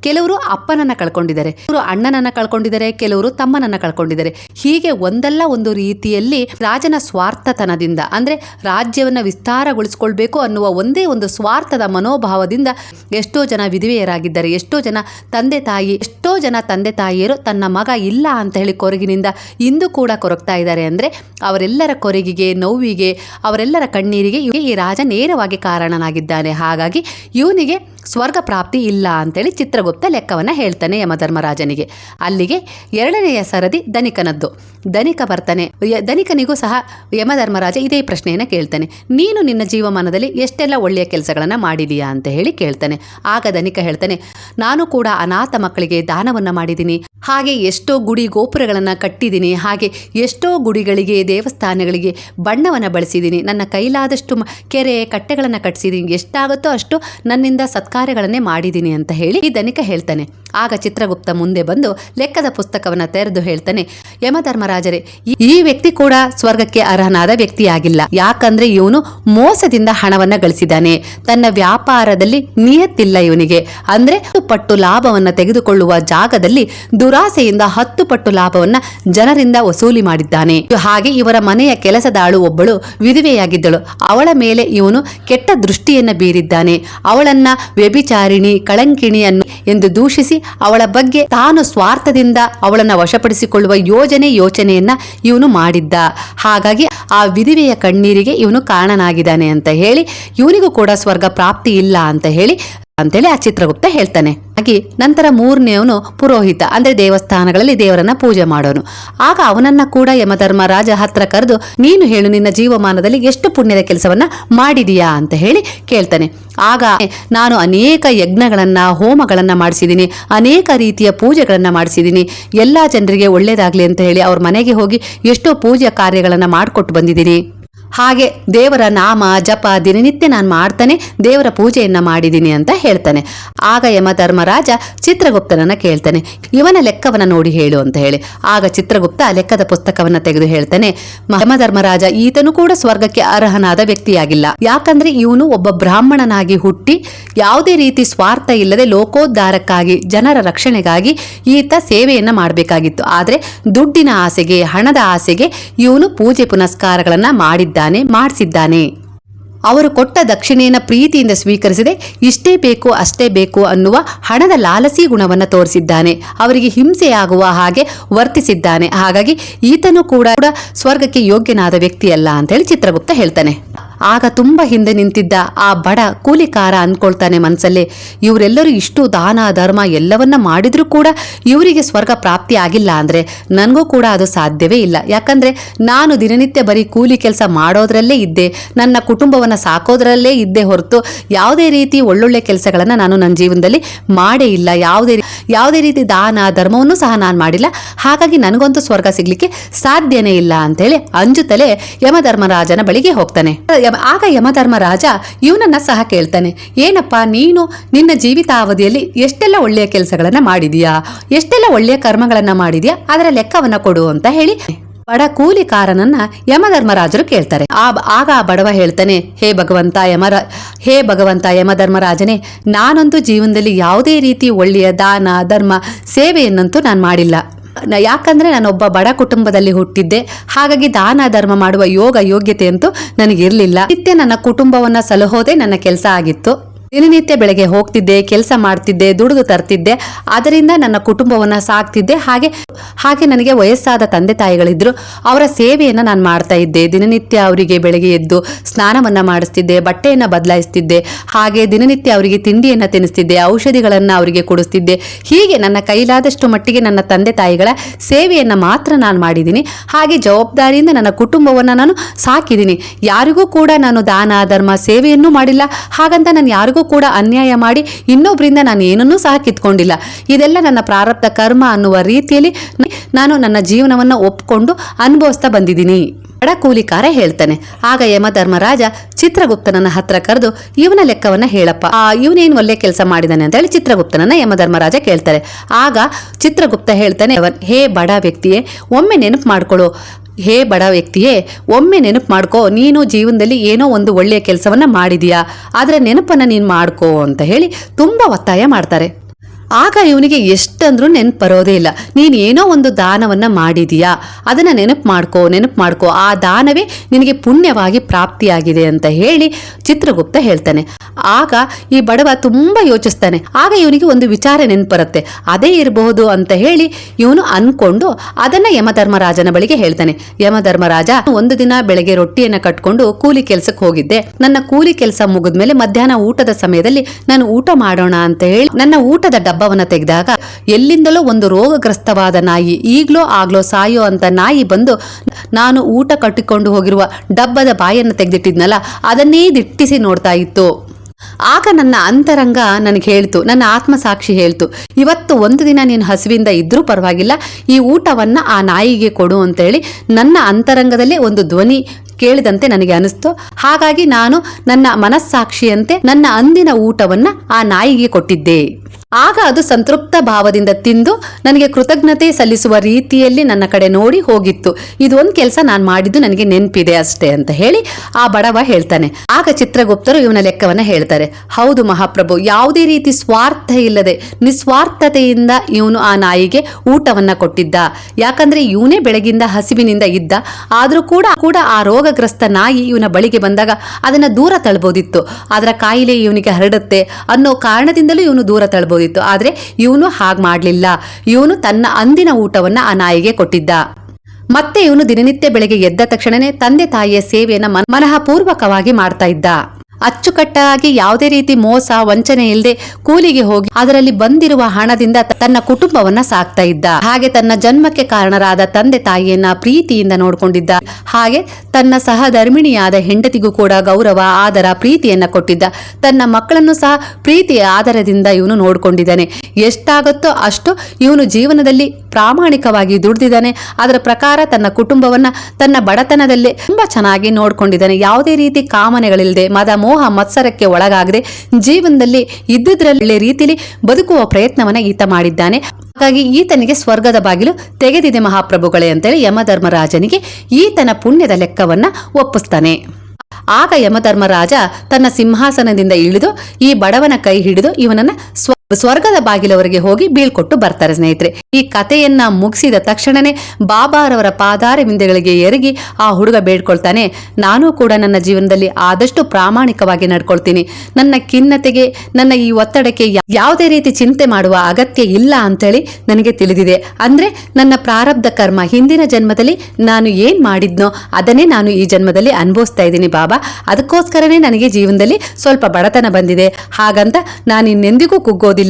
[SPEAKER 1] ಕೆಲವರು ಅಪ್ಪನನ್ನ ಕಳ್ಕೊಂಡಿದ್ದಾರೆ. ಕೆಲವರು ಅಣ್ಣನನ್ನ ಕಳ್ಕೊಂಡಿದ್ದಾರೆ. ಕೆಲವರು ತಮ್ಮನನ್ನ ಕಳ್ಕೊಂಡಿದ್ದಾರೆ. ಹೀಗೆ ಒಂದಲ್ಲ ಒಂದು ರೀತಿಯಲ್ಲಿ ರಾಜನ ಸ್ವಾರ್ಥತನದಿಂದ, ಅಂದ್ರೆ ರಾಜ್ಯವನ್ನ ವಿಸ್ತಾರಗೊಳಿಸಿಕೊಳ್ಬೇಕು ಅನ್ನುವ ಒಂದೇ ಒಂದು ಸ್ವಾರ್ಥದ ಮನೋಭಾವದಿಂದ ಎಷ್ಟೋ ಜನ ವಿಧವೆಯರಾಗಿದ್ದಾರೆ. ಎಷ್ಟೋ ಜನ ತಂದೆ ತಾಯಿ, ಎಷ್ಟೋ ಜನ ತಂದೆ ತಾಯಿಯರು ತನ್ನ ಮಗ ಇಲ್ಲ ಅಂತ ಹೇಳಿ ಕೊರಗಿನಿಂದ ಇಂದು ಕೂಡ ಕೊರಗ್ತಾ ಇದ್ದಾರೆ ಅಂದ್ರೆ ಅವರೆಲ್ಲರ ಕೊರಗಿಗೆ, ನೋವಿಗೆ, ಅವರೆಲ್ಲರ ಕಣ್ಣೀರಿಗೆ ಈ ರಾಜ ನೇರವಾಗಿ ಕಾರಣನಾಗಿದ್ದಾನೆ. ಹಾಗಾಗಿ ಇವನಿಗೆ ಸ್ವರ್ಗ ಪ್ರಾಪ್ತಿ ಇಲ್ಲ ಅಂತೇಳಿ ಚಿತ್ರಗುಪ್ತ ಲೆಕ್ಕವನ್ನ ಹೇಳ್ತಾನೆ ಯಮಧರ್ಮರಾಜನಿಗೆ ಅಲ್ಲಿಗೆ ಎರಡನೆಯ ಸರದಿ ಧನಿಕನದ್ದು. ಧನಿಕ ಬರ್ತಾನೆ ಧನಿಕನಿಗೂ ಸಹ ಯಮಧರ್ಮರಾಜ ಇದೇ ಪ್ರಶ್ನೆಯನ್ನು ಕೇಳ್ತಾನೆ. ನೀನು ನಿನ್ನ ಜೀವಮಾನದಲ್ಲಿ ಎಷ್ಟೆಲ್ಲ ಒಳ್ಳೆಯ ಕೆಲಸಗಳನ್ನು ಮಾಡಿದೀಯಾ ಅಂತ ಹೇಳಿ ಕೇಳ್ತಾನೆ. ಆಗ ಧನಿಕ ಹೇಳ್ತಾನೆ, ನಾನು ಕೂಡ ಅನಾಥ ಮಕ್ಕಳಿಗೆ ದಾನವನ್ನು ಮಾಡಿದ್ದೀನಿ. ಹಾಗೆ ಎಷ್ಟೋ ಗುಡಿ ಗೋಪುರಗಳನ್ನು ಕಟ್ಟಿದ್ದೀನಿ. ಹಾಗೆ ಎಷ್ಟೋ ಗುಡಿಗಳಿಗೆ, ದೇವಸ್ಥಾನಗಳಿಗೆ ಬಣ್ಣವನ್ನು ಬಳಸಿದ್ದೀನಿ. ನನ್ನ ಕೈಲಾದಷ್ಟು ಕೆರೆ, ಕಟ್ಟೆಗಳನ್ನು ಕಟ್ಟಿಸಿದ್ದೀನಿ ಎಷ್ಟಾಗುತ್ತೋ ಅಷ್ಟು ನನ್ನಿಂದ ಸತ್ಕಾರ್ಯಗಳನ್ನೇ ಮಾಡಿದ್ದೀನಿ ಅಂತ ಹೇಳಿ ಈ ಧನಿಕ ಹೇಳ್ತಾನೆ. ಆಗ ಚಿತ್ರಗುಪ್ತ ಮುಂದೆ ಬಂದು ಲೆಕ್ಕದ ಪುಸ್ತಕವನ್ನ ತೆರೆದು ಹೇಳ್ತಾನೆ, ಯಮಧರ್ಮರಾಜರೇ, ಈ- ವ್ಯಕ್ತಿ ಕೂಡ ಸ್ವರ್ಗಕ್ಕೆ ಅರ್ಹನಾದ ವ್ಯಕ್ತಿಯಾಗಿಲ್ಲ. ಯಾಕಂದ್ರೆ ಇವನು ಮೋಸದಿಂದ ಹಣವನ್ನ ಗಳಿಸಿದ್ದಾನೆ. ತನ್ನ ವ್ಯಾಪಾರದಲ್ಲಿ ನಿಯತ್ತಿಲ್ಲ ಇವನಿಗೆ. ಅಂದ್ರೆ ಪಟ್ಟು ಲಾಭವನ್ನ ತೆಗೆದುಕೊಳ್ಳುವ ಜಾಗದಲ್ಲಿ ದುರಾಸೆಯಿಂದ ಹತ್ತು ಪಟ್ಟು ಲಾಭವನ್ನ ಜನರಿಂದ ವಸೂಲಿ ಮಾಡಿದ್ದಾನೆ. ಹಾಗೆ ಇವರ ಮನೆಯ ಕೆಲಸದಾಳು ಒಬ್ಬಳು ವಿಧವೆಯಾಗಿದ್ದಳು. ಅವಳ ಮೇಲೆ ಇವನು ಕೆಟ್ಟ ದೃಷ್ಟಿಯನ್ನ ಬೀರಿದ್ದಾನೆ. ಅವಳನ್ನ ವ್ಯಭಿಚಾರಿಣಿ ಕಳಂಕಿಣಿ ಅನ್ನು ಎಂದು ದೂಷಿಸಿ ಅವಳ ಬಗ್ಗೆ ತಾನು ಸ್ವಾರ್ಥದಿಂದ ಅವಳನ್ನ ವಶಪಡಿಸಿಕೊಳ್ಳುವ ಯೋಜನೆ ಯೋಚನೆಯನ್ನ ಇವನು ಮಾಡಿದ್ದ. ಹಾಗಾಗಿ ಆ ವಿಧವೆಯ ಕಣ್ಣೀರಿಗೆ ಇವನು ಕಾರಣನಾಗಿದ್ದಾನೆ ಅಂತ ಹೇಳಿ, ಇವನಿಗೂ ಕೂಡ ಸ್ವರ್ಗ ಪ್ರಾಪ್ತಿ ಇಲ್ಲ ಅಂತ ಹೇಳಿ ಅಂತೇಳಿ ಆ ಚಿತ್ರಗುಪ್ತ ಹೇಳ್ತಾನೆ. ಹಾಗೆ ನಂತರ ಮೂರನೆಯವನು ಪುರೋಹಿತ, ಅಂದ್ರೆ ದೇವಸ್ಥಾನಗಳಲ್ಲಿ ದೇವರನ್ನ ಪೂಜೆ ಮಾಡೋನು. ಆಗ ಅವನನ್ನ ಕೂಡ ಯಮಧರ್ಮರಾಜ ಹತ್ರ ಕರೆದು, ನೀನು ಹೇಳು ನಿನ್ನ ಜೀವಮಾನದಲ್ಲಿ ಎಷ್ಟು ಪುಣ್ಯದ ಕೆಲಸವನ್ನ ಮಾಡಿದೀಯಾ ಅಂತ ಹೇಳಿ ಕೇಳ್ತಾನೆ. ಆಗ ನಾನು ಅನೇಕ ಯಜ್ಞಗಳನ್ನ, ಹೋಮಗಳನ್ನ ಮಾಡಿಸಿದ್ದೀನಿ ಅನೇಕ ರೀತಿಯ ಪೂಜೆಗಳನ್ನ ಮಾಡಿಸಿದ್ದೀನಿ ಎಲ್ಲ ಜನರಿಗೆ ಒಳ್ಳೇದಾಗ್ಲಿ ಅಂತ ಹೇಳಿ ಅವ್ರ ಮನೆಗೆ ಹೋಗಿ ಎಷ್ಟೋ ಪೂಜೆ ಕಾರ್ಯಗಳನ್ನ ಮಾಡಿಕೊಟ್ಟು ಬಂದಿದ್ದೀನಿ ಹಾಗೆ ದೇವರ ನಾಮ, ಜಪ, ದಿನನಿತ್ಯ ನಾನು ಮಾಡ್ತಾನೆ, ದೇವರ ಪೂಜೆಯನ್ನ ಮಾಡಿದ್ದೀನಿ ಅಂತ ಹೇಳ್ತಾನೆ. ಆಗ ಯಮಧರ್ಮರಾಜ ಚಿತ್ರಗುಪ್ತನನ್ನ ಕೇಳ್ತಾನೆ, ಇವನ ಲೆಕ್ಕವನ್ನ ನೋಡಿ ಹೇಳು ಅಂತ ಹೇಳಿ. ಆಗ ಚಿತ್ರಗುಪ್ತ ಲೆಕ್ಕದ ಪುಸ್ತಕವನ್ನ ತೆಗೆದು ಹೇಳ್ತಾನೆ ಯಮಧರ್ಮರಾಜ ಈತನು ಕೂಡ ಸ್ವರ್ಗಕ್ಕೆ ಅರ್ಹನಾದ ವ್ಯಕ್ತಿಯಾಗಿಲ್ಲ. ಯಾಕಂದ್ರೆ ಇವನು ಒಬ್ಬ ಬ್ರಾಹ್ಮಣನಾಗಿ ಹುಟ್ಟಿ, ಯಾವುದೇ ರೀತಿ ಸ್ವಾರ್ಥ ಇಲ್ಲದೆ ಲೋಕೋದ್ಧಾರಕ್ಕಾಗಿ, ಜನರ ರಕ್ಷಣೆಗಾಗಿ ಈತ ಸೇವೆಯನ್ನ ಮಾಡಬೇಕಾಗಿತ್ತು. ಆದರೆ ದುಡ್ಡಿನ ಆಸೆಗೆ, ಹಣದ ಆಸೆಗೆ ಇವನು ಪೂಜೆ ಪುನಸ್ಕಾರಗಳನ್ನ ಮಾಡಿದ್ದಾನೆ ಮಾಡಿಸಿದ್ದಾನೆ. ಅವರು ಕೊಟ್ಟ ದಕ್ಷಿಣೆಯನ್ನು ಪ್ರೀತಿಯಿಂದ ಸ್ವೀಕರಿಸದೆ, ಇಷ್ಟೇ ಬೇಕು, ಅಷ್ಟೇ ಬೇಕು ಅನ್ನುವ ಹಣದ ಲಾಲಸಿ ಗುಣವನ್ನು ತೋರಿಸಿದ್ದಾನೆ. ಅವರಿಗೆ ಹಿಂಸೆಯಾಗುವ ಹಾಗೆ ವರ್ತಿಸಿದ್ದಾನೆ. ಹಾಗಾಗಿ ಈತನು ಕೂಡ ಸ್ವರ್ಗಕ್ಕೆ ಯೋಗ್ಯನಾದ ವ್ಯಕ್ತಿಯಲ್ಲ ಅಂತೇಳಿ ಚಿತ್ರಗುಪ್ತ ಹೇಳ್ತಾನೆ. ಆಗ ತುಂಬ ಹಿಂದೆ ನಿಂತಿದ್ದ ಆ ಬಡ ಕೂಲಿಕಾರ ಅನ್ಕೊಳ್ತಾನೆ ಮನಸ್ಸಲ್ಲೇ ಇವರೆಲ್ಲರೂ ಇಷ್ಟು ದಾನ, ಧರ್ಮ ಎಲ್ಲವನ್ನ ಮಾಡಿದ್ರೂ ಕೂಡ ಇವರಿಗೆ ಸ್ವರ್ಗ ಪ್ರಾಪ್ತಿ ಆಗಿಲ್ಲ ಅಂದ್ರೆ ನನಗೂ ಕೂಡ ಅದು ಸಾಧ್ಯವೇ ಇಲ್ಲ. ಯಾಕಂದ್ರೆ ನಾನು ದಿನನಿತ್ಯ ಬರೀ ಕೂಲಿ ಕೆಲಸ ಮಾಡೋದ್ರಲ್ಲೇ ಇದ್ದೆ, ನನ್ನ ಕುಟುಂಬವನ್ನು ಸಾಕೋದ್ರಲ್ಲೇ ಇದ್ದೆ ಹೊರತು ಯಾವುದೇ ರೀತಿ ಒಳ್ಳೊಳ್ಳೆ ಕೆಲಸಗಳನ್ನು ನಾನು ನನ್ನ ಜೀವನದಲ್ಲಿ ಮಾಡೇ ಇಲ್ಲ. ಯಾವುದೇ ಯಾವುದೇ ರೀತಿ ದಾನ, ಧರ್ಮವನ್ನು ಸಹ ನಾನು ಮಾಡಿಲ್ಲ. ಹಾಗಾಗಿ ನನಗಂತೂ ಸ್ವರ್ಗ ಸಿಗಲಿಕ್ಕೆ ಸಾಧ್ಯನೇ ಇಲ್ಲ ಅಂತೇಳಿ ಅಂಜುತ್ತಲೇ ಯಮಧರ್ಮರಾಜನ ಬಳಿಗೆ ಹೋಗ್ತಾನೆ. ಆಗ ಯಮಧರ್ಮರಾಜ ಇವನನ್ನ ಸಹ ಕೇಳ್ತಾನೆ, ಏನಪ್ಪ, ನೀನು ನಿನ್ನ ಜೀವಿತಾವಧಿಯಲ್ಲಿ ಎಷ್ಟೆಲ್ಲ ಒಳ್ಳೆಯ ಕೆಲಸಗಳನ್ನು ಮಾಡಿದೀಯಾ? ಎಷ್ಟೆಲ್ಲ ಒಳ್ಳೆಯ ಕರ್ಮಗಳನ್ನು ಮಾಡಿದ್ಯಾ? ಅದರ ಲೆಕ್ಕವನ್ನ ಕೊಡು ಅಂತ ಹೇಳಿ ಬಡ ಕೂಲಿಕಾರನನ್ನ ಯಮಧರ್ಮರಾಜರು ಕೇಳ್ತಾರೆ. ಆ ಆಗ ಆ ಬಡವ ಹೇಳ್ತಾನೆ, ಹೇ ಭಗವಂತ ಯಮರ, ಹೇ ಭಗವಂತ ಯಮಧರ್ಮರಾಜನೇ, ನಾನಂತೂ ಜೀವನದಲ್ಲಿ ಯಾವುದೇ ರೀತಿ ಒಳ್ಳೆಯ ದಾನ, ಧರ್ಮ, ಸೇವೆಯನ್ನಂತೂ ನಾನು ಮಾಡಿಲ್ಲ. ಯಾಕಂದ್ರೆ ನಾನೊಬ್ಬ ಬಡ ಕುಟುಂಬದಲ್ಲಿ ಹುಟ್ಟಿದ್ದೆ. ಹಾಗಾಗಿ ದಾನ ಧರ್ಮ ಮಾಡುವ ಯೋಗ ಯೋಗ್ಯತೆ ಅಂತೂ ನನಗಿರಲಿಲ್ಲ. ನಿತ್ಯ ನನ್ನ ಕುಟುಂಬವನ್ನು ಸಲಹೋದೇ ನನ್ನ ಕೆಲಸ ಆಗಿತ್ತು. ದಿನನಿತ್ಯ ಬೆಳಗ್ಗೆ ಹೋಗ್ತಿದ್ದೆ, ಕೆಲಸ ಮಾಡ್ತಿದ್ದೆ, ದುಡಿದು ತರ್ತಿದ್ದೆ. ಅದರಿಂದ ನನ್ನ ಕುಟುಂಬವನ್ನ ಸಾಕ್ತಿದ್ದೆ. ಹಾಗೆ ಹಾಗೆ ನನಗೆ ವಯಸ್ಸಾದ ತಂದೆ ತಾಯಿಗಳಿದ್ರು. ಅವರ ಸೇವೆಯನ್ನ ನಾನು ಮಾಡ್ತಾ ಇದ್ದೆ. ದಿನನಿತ್ಯ ಅವರಿಗೆ ಬೆಳಗ್ಗೆ ಎದ್ದು ಸ್ನಾನವನ್ನ ಮಾಡಿಸ್ತಿದ್ದೆ, ಬಟ್ಟೆಯನ್ನ ಬದಲಾಯಿಸ್ತಿದ್ದೆ. ಹಾಗೆ ದಿನನಿತ್ಯ ಅವರಿಗೆ ತಿಂಡಿಯನ್ನ ತಿನ್ನಿಸ್ತಿದ್ದೆ ಔಷಧಿಗಳನ್ನ ಅವರಿಗೆ ಕೊಡಿಸ್ತಿದ್ದೆ. ಹೀಗೆ ನನ್ನ ಕೈಲಾದಷ್ಟು ಮಟ್ಟಿಗೆ ನನ್ನ ತಂದೆ ತಾಯಿಗಳ ಸೇವೆಯನ್ನ ಮಾತ್ರ ನಾನು ಮಾಡಿದ್ದೀನಿ. ಹಾಗೆ ಜವಾಬ್ದಾರಿಯಿಂದ ನನ್ನ ಕುಟುಂಬವನ್ನ ನಾನು ಸಾಕಿದ್ದೀನಿ. ಯಾರಿಗೂ ಕೂಡ ನಾನು ದಾನ, ಧರ್ಮ, ಸೇವೆಯನ್ನು ಮಾಡಿಲ್ಲ. ಹಾಗಂತ ನಾನು ಯಾರಿಗೂ ಕೂಡ ಅನ್ಯಾಯ ಮಾಡಿ ಇನ್ನೊಬ್ಬರಿಂದ ನಾನು ಏನನ್ನೂ ಸಹ ಕಿತ್ಕೊಂಡಿಲ್ಲ. ಇದೆಲ್ಲ ನನ್ನ ಪ್ರಾರಬ್ಧ ಕರ್ಮ ಅನ್ನುವ ರೀತಿಯಲ್ಲಿ ನಾನು ನನ್ನ ಜೀವನವನ್ನು ಒಪ್ಪಿಕೊಂಡು ಅನುಭವಿಸ್ತಾ ಬಂದಿದ್ದೀನಿ. ಬಡ ಕೂಲಿಕಾರ ಹೇಳ್ತಾನೆ, ಆಗ ಯಮಧರ್ಮರಾಜ ಚಿತ್ರಗುಪ್ತನನ್ನ ಹತ್ರ ಕರೆದು ಇವನ ಲೆಕ್ಕವನ್ನ ಹೇಳಪ್ಪ. ಆ ಇವನೇನು ಒಳ್ಳೆ ಕೆಲಸ ಮಾಡಿದಾನೆ ಅಂತ ಹೇಳಿ ಚಿತ್ರಗುಪ್ತನನ್ನ ಯಮಧರ್ಮರಾಜ ಕೇಳ್ತಾರೆ. ಆಗ ಚಿತ್ರಗುಪ್ತ ಹೇಳ್ತಾನೆ, ಹೇ ಬಡ ವ್ಯಕ್ತಿಯೇ, ಒಮ್ಮೆ ನೆನಪು ಮಾಡ್ಕೊಳ್ಳೋ ಹೇ ಬಡ ವ್ಯಕ್ತಿಯೇ, ಒಮ್ಮೆ ನೆನಪು ಮಾಡ್ಕೋ, ನೀನು ಜೀವನದಲ್ಲಿ ಏನೋ ಒಂದು ಒಳ್ಳೆಯ ಕೆಲಸವನ್ನ ಮಾಡಿದೀಯಾ, ಆದರೆ ನೆನಪನ್ನು ನೀನು ಮಾಡ್ಕೋ ಅಂತ ಹೇಳಿ ತುಂಬ ಒತ್ತಾಯ ಮಾಡ್ತಾರೆ. ಆಗ ಇವನಿಗೆ ಎಷ್ಟಂದ್ರೂ ನೆನಪು ಬರೋದೇ ಇಲ್ಲ. ನೀನು ಏನೋ ಒಂದು ದಾನವನ್ನು ಮಾಡಿದೀಯಾ? ಅದನ್ನು ನೆನಪು ಮಾಡ್ಕೋ ನೆನಪು ಮಾಡ್ಕೋ. ಆ ದಾನವೇ ನಿನಗೆ ಪುಣ್ಯವಾಗಿ ಪ್ರಾಪ್ತಿಯಾಗಿದೆ ಅಂತ ಹೇಳಿ ಚಿತ್ರಗುಪ್ತ ಹೇಳ್ತಾನೆ. ಆಗ ಈ ಬಡವ ತುಂಬ ಯೋಚಿಸ್ತಾನೆ. ಆಗ ಇವನಿಗೆ ಒಂದು ವಿಚಾರ ನೆನಪು ಬರುತ್ತೆ ಅದೇ ಇರಬಹುದು ಅಂತ ಹೇಳಿ ಇವನು ಅನ್ಕೊಂಡು ಅದನ್ನು ಯಮಧರ್ಮರಾಜನ ಬಳಿಗೆ ಹೇಳ್ತಾನೆ. ಯಮಧರ್ಮರಾಜ, ಒಂದು ದಿನ ಬೆಳಗ್ಗೆ ರೊಟ್ಟಿಯನ್ನು ಕಟ್ಕೊಂಡು ಕೂಲಿ ಕೆಲಸಕ್ಕೆ ಹೋಗಿದ್ದೆ. ನನ್ನ ಕೂಲಿ ಕೆಲಸ ಮುಗಿದ್ಮೇಲೆ ಮಧ್ಯಾಹ್ನ ಊಟದ ಸಮಯದಲ್ಲಿ ನಾನು ಊಟ ಮಾಡೋಣ ಅಂತ ಹೇಳಿ ನನ್ನ ಊಟದ ಡಬ್ಬವನ್ನ ತೆಗೆದಾಗ ಎಲ್ಲಿಂದಲೋ ಒಂದು ರೋಗಗ್ರಸ್ತವಾದ ನಾಯಿ ಈಗಲೋ ಆಗ್ಲೋ ಸಾಯೋ ಅಂತ ನಾಯಿ ಬಂದು ನಾನು ಊಟ ಕಟ್ಟಿಕೊಂಡು ಹೋಗಿರುವ ಡಬ್ಬದ ಬಾಯನ್ನು ತೆಗೆದಿಟ್ಟಿದ್ನಲ್ಲ, ಅದನ್ನೇ ದಿಟ್ಟಿಸಿ ನೋಡ್ತಾ ಇತ್ತು. ಆಗ ನನ್ನ ಅಂತರಂಗ ನನಗೆ ಹೇಳ್ತು, ನನ್ನ ಆತ್ಮಸಾಕ್ಷಿ ಹೇಳ್ತು, ಇವತ್ತು ಒಂದು ದಿನ ನೀನು ಹಸುವಿಂದ ಇದ್ರೂ ಪರವಾಗಿಲ್ಲ, ಈ ಊಟವನ್ನು ಆ ನಾಯಿಗೆ ಕೊಡು ಅಂತೇಳಿ ನನ್ನ ಅಂತರಂಗದಲ್ಲೇ ಒಂದು ಧ್ವನಿ ಕೇಳಿದಂತೆ ನನಗೆ ಅನಿಸ್ತು. ಹಾಗಾಗಿ ನಾನು ನನ್ನ ಮನಸ್ಸಾಕ್ಷಿಯಂತೆ ನನ್ನ ಅಂದಿನ ಊಟವನ್ನು ಆ ನಾಯಿಗೆ ಕೊಟ್ಟಿದ್ದೆ. ಆಗ ಅದು ಸಂತೃಪ್ತ ಭಾವದಿಂದ ತಿಂದು ನನಗೆ ಕೃತಜ್ಞತೆ ಸಲ್ಲಿಸುವ ರೀತಿಯಲ್ಲಿ ನನ್ನ ಕಡೆ ನೋಡಿ ಹೋಗಿತ್ತು. ಇದು ಒಂದು ಕೆಲಸ ನಾನು ಮಾಡಿದ್ದು ನನಗೆ ನೆನಪಿದೆ ಅಷ್ಟೇ ಅಂತ ಹೇಳಿ ಆ ಬಡವ ಹೇಳ್ತಾನೆ. ಆಗ ಚಿತ್ರಗುಪ್ತರು ಇವನ ಲೆಕ್ಕವನ್ನ ಹೇಳ್ತಾರೆ. ಹೌದು ಮಹಾಪ್ರಭು, ಯಾವುದೇ ರೀತಿ ಸ್ವಾರ್ಥ ಇಲ್ಲದೆ ನಿಸ್ವಾರ್ಥತೆಯಿಂದ ಇವನು ಆ ನಾಯಿಗೆ ಊಟವನ್ನ ಕೊಟ್ಟಿದ್ದ. ಯಾಕಂದ್ರೆ ಇವನೇ ಬೆಳಗಿಂದ ಹಸಿವಿನಿಂದ ಇದ್ದ. ಆದರೂ ಕೂಡ ಕೂಡ ಆ ರೋಗಗ್ರಸ್ತ ನಾಯಿ ಇವನ ಬಳಿಗೆ ಬಂದಾಗ ಅದನ್ನ ದೂರ ತಳ್ಬೋದಿತ್ತು. ಅದರ ಕಾಯಿಲೆ ಇವನಿಗೆ ಹರಡುತ್ತೆ ಅನ್ನೋ ಕಾರಣದಿಂದಲೂ ಇವನು ದೂರ ತಳ್ಬೋದಿತ್ತು ಆದ್ರೆ ಇವನು ಹಾಗೆ ಮಾಡಲಿಲ್ಲ. ಇವನು ತನ್ನ ಅಂದಿನ ಊಟವನ್ನ ಆ ನಾಯಿಗೆ ಕೊಟ್ಟಿದ್ದ. ಮತ್ತೆ ಇವನು ದಿನನಿತ್ಯ ಬೆಳಗ್ಗೆ ಎದ್ದ ತಕ್ಷಣನೇ ತಂದೆ ತಾಯಿಯ ಸೇವೆಯನ್ನ ಮನ- ಮನಃಪೂರ್ವಕವಾಗಿ ಮಾಡ್ತಾ ಇದ್ದ. ಅಚ್ಚುಕಟ್ಟಾಗಿ ಯಾವುದೇ ರೀತಿ ಮೋಸ, ವಂಚನೆ ಇಲ್ಲದೆ ಕೂಲಿಗೆ ಹೋಗಿ ಅದರಲ್ಲಿ ಬಂದಿರುವ ಹಣದಿಂದ ತನ್ನ ಕುಟುಂಬವನ್ನ ಸಾಕ್ತಾ ಇದ್ದ. ಹಾಗೆ ತನ್ನ ಜನ್ಮಕ್ಕೆ ಕಾರಣರಾದ ತಂದೆ ತಾಯಿಯನ್ನ ಪ್ರೀತಿಯಿಂದ ನೋಡಿಕೊಂಡಿದ್ದ. ಹಾಗೆ ತನ್ನ ಸಹಧರ್ಮಿಣಿಯಾದ ಹೆಂಡತಿಗೂ ಕೂಡ ಗೌರವ, ಆದರ, ಪ್ರೀತಿಯನ್ನ ಕೊಟ್ಟಿದ್ದ. ತನ್ನ ಮಕ್ಕಳನ್ನು ಸಹ ಪ್ರೀತಿಯ ಆದರದಿಂದ ಇವನು ನೋಡಿಕೊಂಡಿದ್ದಾನೆ. ಎಷ್ಟಾಗುತ್ತೋ ಅಷ್ಟು ಇವನು ಜೀವನದಲ್ಲಿ ಪ್ರಾಮಾಣಿಕವಾಗಿ ದುಡಿದಿದ್ದಾನೆ. ಅದರ ಪ್ರಕಾರ ತನ್ನ ಕುಟುಂಬವನ್ನ ತನ್ನ ಬಡತನದಲ್ಲೇ ತುಂಬಾ ಚೆನ್ನಾಗಿ ನೋಡ್ಕೊಂಡಿದ್ದಾನೆ. ಯಾವುದೇ ರೀತಿ ಕಾಮನೆಗಳಿಲ್ಲದೆ ಮದ ಮೋಹ ಮತ್ಸರಕ್ಕೆ ಒಳಗಾಗದೆ ಜೀವನದಲ್ಲಿ ಇದ್ದುದ್ರಲ್ಲಿ ರೀತಿಲಿ ಬದುಕುವ ಪ್ರಯತ್ನವನ್ನ ಈತ ಮಾಡಿದ್ದಾನೆ. ಹಾಗಾಗಿ ಈತನಿಗೆ ಸ್ವರ್ಗದ ಬಾಗಿಲು ತೆಗೆದಿದೆ ಮಹಾಪ್ರಭುಗಳೇ ಅಂತೇಳಿ ಯಮಧರ್ಮರಾಜನಿಗೆ ಈತನ ಪುಣ್ಯದ ಲೆಕ್ಕವನ್ನ ಒಪ್ಪಿಸ್ತಾನೆ. ಆಗ ಯಮಧರ್ಮರಾಜ ತನ್ನ ಸಿಂಹಾಸನದಿಂದ ಇಳಿದು ಈ ಬಡವನ ಕೈ ಹಿಡಿದು ಇವನನ್ನ ಸ್ವ ಸ್ವರ್ಗದ ಬಾಗಿಲವರಿಗೆ ಹೋಗಿ ಬೀಳ್ಕೊಟ್ಟು ಬರ್ತಾರೆ ಸ್ನೇಹಿತರೆ. ಈ ಕಥೆಯನ್ನ ಮುಗಿಸಿದ ತಕ್ಷಣನೇ ಬಾಬಾರವರ ಪಾದಾರ ಮಿಂದೆಗಳಿಗೆ ಎರಗಿ ಆ ಹುಡುಗ ಬೇಡ್ಕೊಳ್ತಾನೆ ನಾನು ಕೂಡ ನನ್ನ ಜೀವನದಲ್ಲಿ ಆದಷ್ಟು ಪ್ರಾಮಾಣಿಕವಾಗಿ ನಡ್ಕೊಳ್ತೀನಿ. ನನ್ನ ಖಿನ್ನತೆಗೆ, ನನ್ನ ಈ ಒತ್ತಡಕ್ಕೆ ಯಾವುದೇ ರೀತಿ ಚಿಂತೆ ಮಾಡುವ ಅಗತ್ಯ ಇಲ್ಲ ಅಂತೇಳಿ ನನಗೆ ತಿಳಿದಿದೆ. ಅಂದ್ರೆ ನನ್ನ ಪ್ರಾರಬ್ಧ ಕರ್ಮ ಹಿಂದಿನ ಜನ್ಮದಲ್ಲಿ ನಾನು ಏನ್ ಮಾಡಿದ್ನೋ ಅದನ್ನೇ ನಾನು ಈ ಜನ್ಮದಲ್ಲಿ ಅನುಭವಿಸ್ತಾ ಇದ್ದೀನಿ ಬಾಬಾ. ಅದಕ್ಕೋಸ್ಕರನೇ ನನಗೆ ಜೀವನದಲ್ಲಿ ಸ್ವಲ್ಪ ಬಡತನ ಬಂದಿದೆ. ಹಾಗಂತ ನಾನು ಇನ್ನೆಂದಿಗೂ ಕುಗ್ಗೋದಿಲ್ಲ.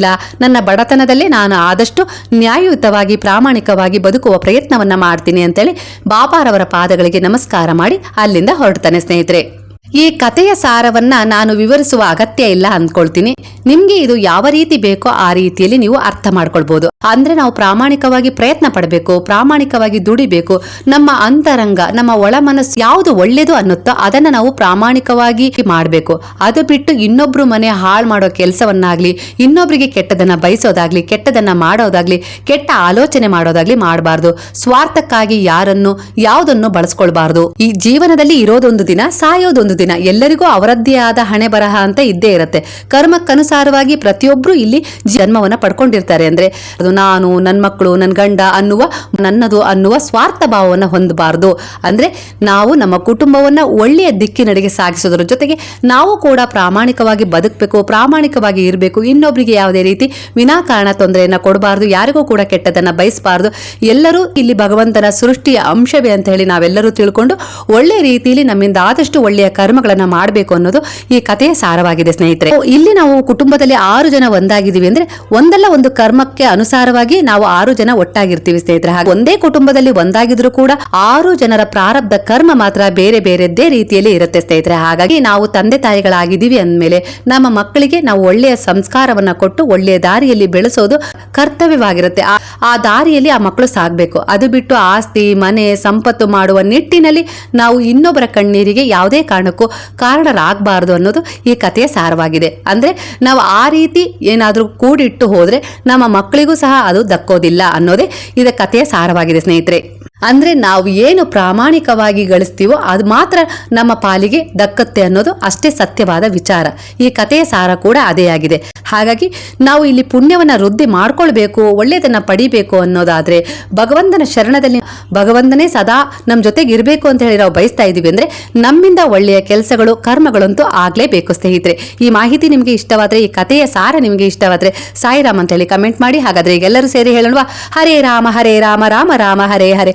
[SPEAKER 1] ನನ್ನ ಬಡತನದಲ್ಲೇ ನಾನು ಆದಷ್ಟು ನ್ಯಾಯಯುತವಾಗಿ, ಪ್ರಾಮಾಣಿಕವಾಗಿ ಬದುಕುವ ಪ್ರಯತ್ನವನ್ನ ಮಾಡ್ತೀನಿ ಅಂತೇಳಿ ಬಾಬಾರವರ ಪಾದಗಳಿಗೆ ನಮಸ್ಕಾರ ಮಾಡಿ ಅಲ್ಲಿಂದ ಹೊರಡ್ತಾನೆ ಸ್ನೇಹಿತರೆ. ಈ ಕಥೆಯ ಸಾರವನ್ನ ನಾನು ವಿವರಿಸುವ ಅಗತ್ಯ ಇಲ್ಲ ಅಂದ್ಕೊಳ್ತೀನಿ. ನಿಮ್ಗೆ ಇದು ಯಾವ ರೀತಿ ಬೇಕೋ ಆ ರೀತಿಯಲ್ಲಿ ನೀವು ಅರ್ಥ ಮಾಡ್ಕೊಳ್ಬಹುದು ಅಂದ್ರೆ ನಾವು ಪ್ರಾಮಾಣಿಕವಾಗಿ ಪ್ರಯತ್ನ ಪಡಬೇಕು, ಪ್ರಾಮಾಣಿಕವಾಗಿ ದುಡಿಬೇಕು, ನಮ್ಮ ಅಂತರಂಗ, ನಮ್ಮ ಒಳ ಮನಸ್ಸು ಯಾವುದು ಒಳ್ಳೇದು ಅನ್ನುತ್ತೋ ಅದನ್ನ ನಾವು ಪ್ರಾಮಾಣಿಕವಾಗಿ ಮಾಡಬೇಕು. ಅದು ಬಿಟ್ಟು ಇನ್ನೊಬ್ರು ಮನೆ ಹಾಳು ಮಾಡೋ ಕೆಲಸವನ್ನಾಗ್ಲಿ, ಇನ್ನೊಬ್ರಿಗೆ ಕೆಟ್ಟದನ್ನ ಬಯಸೋದಾಗ್ಲಿ, ಕೆಟ್ಟದನ್ನ ಮಾಡೋದಾಗ್ಲಿ, ಕೆಟ್ಟ ಆಲೋಚನೆ ಮಾಡೋದಾಗ್ಲಿ ಮಾಡಬಾರ್ದು. ಸ್ವಾರ್ಥಕ್ಕಾಗಿ ಯಾರನ್ನು, ಯಾವುದನ್ನು ಬಳಸ್ಕೊಳ್ಬಾರ್ದು. ಈ ಜೀವನದಲ್ಲಿ ಇರೋದೊಂದು ದಿನ ಸಾಯೋದೊಂದು ದಿನ. ಎಲ್ಲರಿಗೂ ಅವರದ್ದೇ ಆದ ಹಣೆ ಬರಹ ಅಂತ ಇದ್ದೇ ಇರುತ್ತೆ. ಕರ್ಮಕ್ಕನುಸಾರವಾಗಿ ಪ್ರತಿಯೊಬ್ಬರು ಇಲ್ಲಿ ಜನ್ಮವನ್ನ ಪಡ್ಕೊಂಡಿರ್ತಾರೆ ಅಂದ್ರೆ ಅದು ನಾನು ನನ್ನ ಮಕ್ಕಳು ನನ್ನ ಗಂಡ ಅನ್ನುವ, ನನ್ನದು ಅನ್ನುವ ಸ್ವಾರ್ಥ ಭಾವವನ್ನು ಹೊಂದಬಾರದು. ಅಂದ್ರೆ ನಾವು ನಮ್ಮ ಕುಟುಂಬವನ್ನ ಒಳ್ಳೆಯ ದಿಕ್ಕಿನಡೆಗೆ ಸಾಗಿಸೋದ್ರ ಜೊತೆಗೆ ನಾವು ಕೂಡ ಪ್ರಾಮಾಣಿಕವಾಗಿ ಬದುಕಬೇಕು, ಪ್ರಾಮಾಣಿಕವಾಗಿ ಇರಬೇಕು. ಇನ್ನೊಬ್ಬರಿಗೆ ಯಾವುದೇ ರೀತಿ ವಿನಾಕಾರಣ ತೊಂದರೆಯನ್ನು ಕೊಡಬಾರ್ದು, ಯಾರಿಗೂ ಕೂಡ ಕೆಟ್ಟದನ್ನ ಬಯಸಬಾರ್ದು. ಎಲ್ಲರೂ ಇಲ್ಲಿ ಭಗವಂತನ ಸೃಷ್ಟಿಯ ಅಂಶವೇ ಅಂತ ಹೇಳಿ ನಾವೆಲ್ಲರೂ ತಿಳ್ಕೊಂಡು ಒಳ್ಳೆಯ ರೀತಿಯಲ್ಲಿ ನಮ್ಮಿಂದ ಆದಷ್ಟು ಒಳ್ಳೆಯ ಕರ್ಮಗಳನ್ನ ಮಾಡಬೇಕು ಅನ್ನೋದು ಈ ಕಥೆಯ ಸಾರವಾಗಿದೆ, ಸ್ನೇಹಿತರೆ. ಇಲ್ಲಿ ನಾವು ಕುಟುಂಬದಲ್ಲಿ ಆರು ಜನ ಒಂದಾಗಿದ್ದೀವಿ ಅಂದ್ರೆ ಒಂದಲ್ಲ ಒಂದು ಕರ್ಮಕ್ಕೆ ಅನುಸಾರವಾಗಿ ನಾವು ಆರು ಜನ ಒಟ್ಟಾಗಿರ್ತೀವಿ, ಸ್ನೇಹಿತರೆ. ಹಾಗೆ ಒಂದೇ ಕುಟುಂಬದಲ್ಲಿ ಒಂದಾಗಿದ್ರು ಕೂಡ ಆರು ಜನರ ಪ್ರಾರಬ್ಧ ಕರ್ಮ ಮಾತ್ರ ಬೇರೆ ಬೇರೆದ್ದೇ ರೀತಿಯಲ್ಲಿ ಇರುತ್ತೆ, ಸ್ನೇಹಿತರೆ. ಹಾಗಾಗಿ ನಾವು ತಂದೆ ತಾಯಿಗಳಾಗಿದ್ದೀವಿ ಅಂದಮೇಲೆ ನಮ್ಮ ಮಕ್ಕಳಿಗೆ ನಾವು ಒಳ್ಳೆಯ ಸಂಸ್ಕಾರವನ್ನ ಕೊಟ್ಟು ಒಳ್ಳೆಯ ದಾರಿಯಲ್ಲಿ ಬೆಳೆಸೋದು ಕರ್ತವ್ಯವಾಗಿರುತ್ತೆ. ಆ ದಾರಿಯಲ್ಲಿ ಆ ಮಕ್ಕಳು ಸಾಗಬೇಕು. ಅದು ಬಿಟ್ಟು ಆಸ್ತಿ, ಮನೆ, ಸಂಪತ್ತು ಮಾಡುವ ನಿಟ್ಟಿನಲ್ಲಿ ನಾವು ಇನ್ನೊಬ್ಬರ ಕಣ್ಣೀರಿಗೆ ಯಾವುದೇ ಕಾರಣಕ್ಕೂ ಕಾರಣರಾಗಬಾರದು ಅನ್ನೋದು ಈ ಕಥೆಯ ಸಾರವಾಗಿದೆ. ಅಂದ್ರೆ ನಾವು ಆ ರೀತಿ ಏನಾದರೂ ಕೂಡಿಟ್ಟು ಹೋದರೆ ನಮ್ಮ ಮಕ್ಕಳಿಗೂ ಸಹ ಅದು ದಕ್ಕೋದಿಲ್ಲ ಅನ್ನೋದೇ ಇದ ಕಥೆಯ ಸಾರವಾಗಿದೆ ಸ್ನೇಹಿತರೆ. ಅಂದ್ರೆ ನಾವು ಏನು ಪ್ರಾಮಾಣಿಕವಾಗಿ ಗಳಿಸ್ತೀವೋ ಅದು ಮಾತ್ರ ನಮ್ಮ ಪಾಲಿಗೆ ದಕ್ಕತ್ತೆ ಅನ್ನೋದು ಅಷ್ಟೇ ಸತ್ಯವಾದ ವಿಚಾರ. ಈ ಕಥೆಯ ಸಾರ ಕೂಡ ಅದೇ ಆಗಿದೆ. ಹಾಗಾಗಿ ನಾವು ಇಲ್ಲಿ ಪುಣ್ಯವನ್ನ ವೃದ್ಧಿ ಮಾಡ್ಕೊಳ್ಬೇಕು, ಒಳ್ಳೆಯದನ್ನ ಪಡಿಬೇಕು ಅನ್ನೋದಾದ್ರೆ ಭಗವಂತನ ಶರಣದಲ್ಲಿ ಭಗವಂತನೇ ಸದಾ ನಮ್ಮ ಜೊತೆಗೆ ಇರಬೇಕು ಅಂತ ಹೇಳಿ ನಾವು ಬಯಸ್ತಾ ಇದ್ದೀವಿ ಅಂದ್ರೆ ನಮ್ಮಿಂದ ಒಳ್ಳೆಯ ಕೆಲಸಗಳು, ಕರ್ಮಗಳಂತೂ ಆಗಲೇಬೇಕು ಸ್ನೇಹಿತರೆ. ಈ ಮಾಹಿತಿ ನಿಮಗೆ ಇಷ್ಟವಾದ್ರೆ, ಈ ಕಥೆಯ ಸಾರ ನಿಮಗೆ ಇಷ್ಟವಾದ್ರೆ ಸಾಯಿರಾಮ್ ಅಂತ ಹೇಳಿ ಕಮೆಂಟ್ ಮಾಡಿ. ಹಾಗಾದ್ರೆ ಎಲ್ಲರೂ ಸೇರಿ ಹೇಳೋಣ ಹರೇ ರಾಮ ಹರೇ ರಾಮ ರಾಮ ರಾಮ, ಹರೇ ಹರೇ.